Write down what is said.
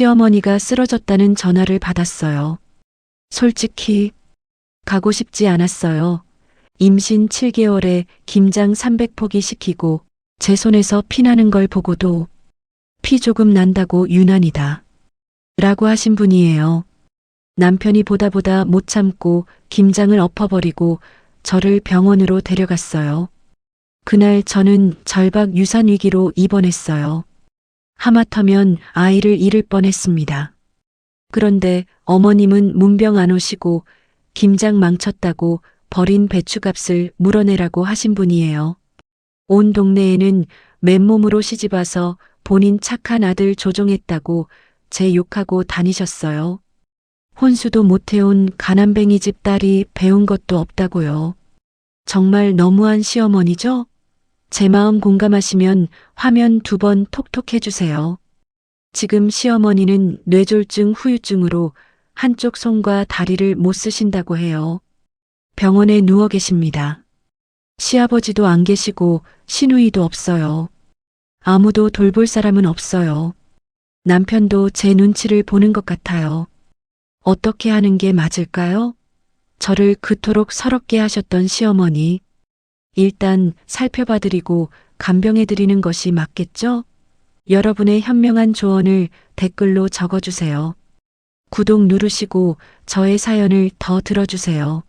시어머니가 쓰러졌다는 전화를 받았어요. 솔직히 가고 싶지 않았어요. 임신 7개월에 김장 300포기 시키고 제 손에서 피나는 걸 보고도 피 조금 난다고 유난이다. 라고 하신 분이에요. 남편이 보다 보다 못 참고 김장을 엎어버리고 저를 병원으로 데려갔어요. 그날 저는 절박 유산 위기로 입원했어요. 하마터면 아이를 잃을 뻔했습니다. 그런데 어머님은 문병 안 오시고 김장 망쳤다고 버린 배추값을 물어내라고 하신 분이에요. 온 동네에는 맨몸으로 시집와서 본인 착한 아들 조종했다고 제 욕하고 다니셨어요. 혼수도 못해온 가난뱅이 집 딸이 배운 것도 없다고요. 정말 너무한 시어머니죠? 제 마음 공감하시면 화면 두 번 톡톡 해주세요. 지금 시어머니는 뇌졸중 후유증으로 한쪽 손과 다리를 못 쓰신다고 해요. 병원에 누워 계십니다. 시아버지도 안 계시고 시누이도 없어요. 아무도 돌볼 사람은 없어요. 남편도 제 눈치를 보는 것 같아요. 어떻게 하는 게 맞을까요? 저를 그토록 서럽게 하셨던 시어머니. 일단 살펴봐드리고 간병해드리는 것이 맞겠죠? 여러분의 현명한 조언을 댓글로 적어주세요. 구독 누르시고 저의 사연을 더 들어주세요.